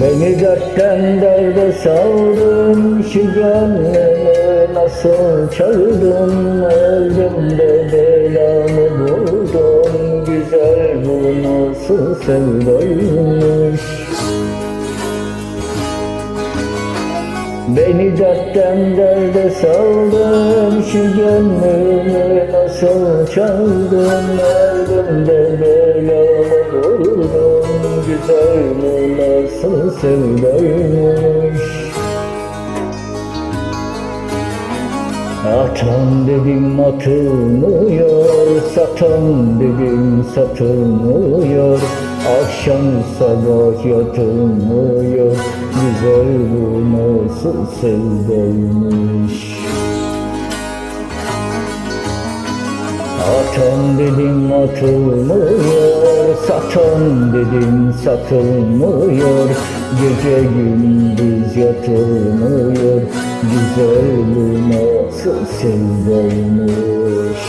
Beni dertten derde saldın Şu gönlümü nasıl çaldın? Öldümde belamı buldum Güzel bu nasıl sevdaymış? Beni dertten derde saldın Şu gönlümü nasıl çaldın? Öldümde belamı buldum Bu nasıl sevdaymış Atan dedim atılmıyor Satan dedim satılmıyor. Akşam sabah yatılmıyor Güzel bu nasıl sevdaymış Atan dedim atılmıyor Satan dedim satılmıyor. Gece gündüz yatılmıyor Güzel nasıl sevdaymış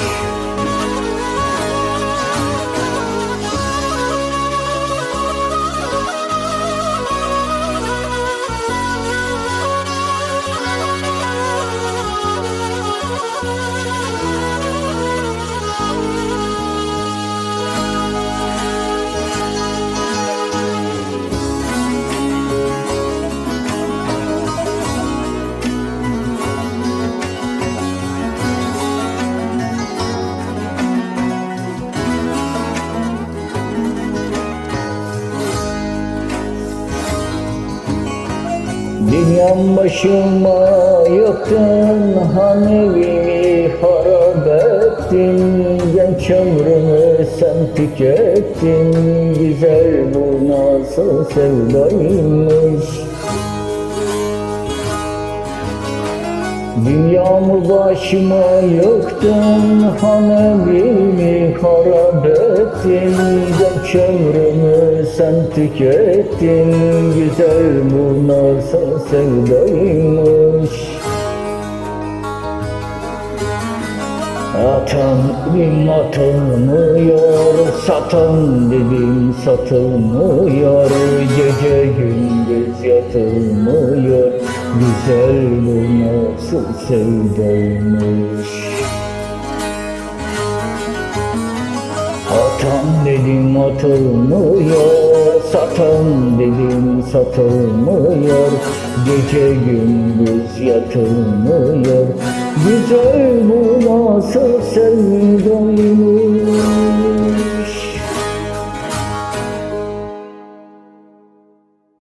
Dünyam başıma yıktın Hanevimi harap ettin? Genç ömrümü sen tükettin Güzel bu nasıl sevdaymış? Dünyamı başıma yıktın Hanevimi harap ettin? Genç ömrümü sen tükettin Güzel bu nasıl sevdaymış. Atan dedim atılmıyor Satan dedim satılmıyor. Gece gündüz yatılmıyor Güzel bu nasıl sevdaymış dedim atılmıyor. Satan dedim satılmıyor. Gece gündüz yatılmıyor. Güzel bu nasıl sevdaymış